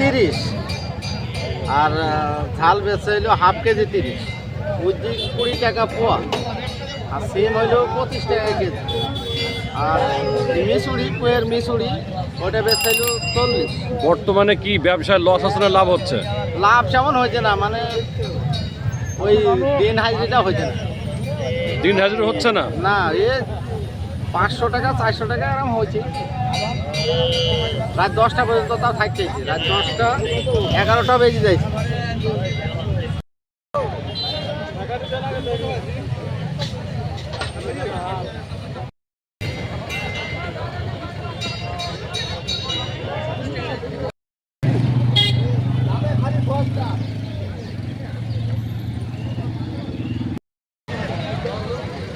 তিরিশ। আর ঝাল বেচে হইল হাফ কেজি তিরিশ। উজ্জি কুড়ি টাকা পোয়া। আর সিম হইল পঁচিশ টাকা কেজি। আর মিশুড়ি কুয়ের মিশুড়ি ওটা বেচে হইল চল্লিশ। বর্তমানে কি ব্যবসায় লস আছে না লাভ হচ্ছে? লাভ সেমন হয়েছে না মানে ওই দিন হাজিরিটা হয়েছে না। দিন হাজির হচ্ছে না? না এ পাঁচশো টাকা চারশো টাকা এরকম হয়েছে। রাত দশটা পর্যন্ত তাও থাকতেছি রাত দশটা এগারোটা বেজে যাইছে।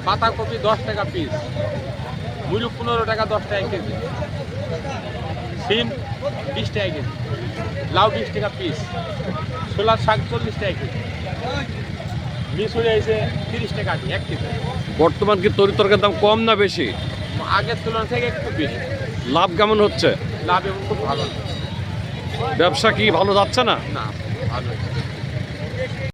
পাতাকপি দশ টাকা পিস মূল্য পনেরো টাকা দশ টাকা কেজি সিম বিশ টাকা কেজি লাউ বিশ টাকা পিস ছোলার শাক চল্লিশ টাকা কেজি মিশুরি এসে তিরিশ টাকা এক কেজি। বর্তমান কি তরি তরকারির দাম কম না বেশি? আগের তুলনা থেকে একটু বেশি। লাভ কেমন হচ্ছে? লাভ এবং খুব ভালো। ব্যবসা কি ভালো যাচ্ছে না? না ভালো।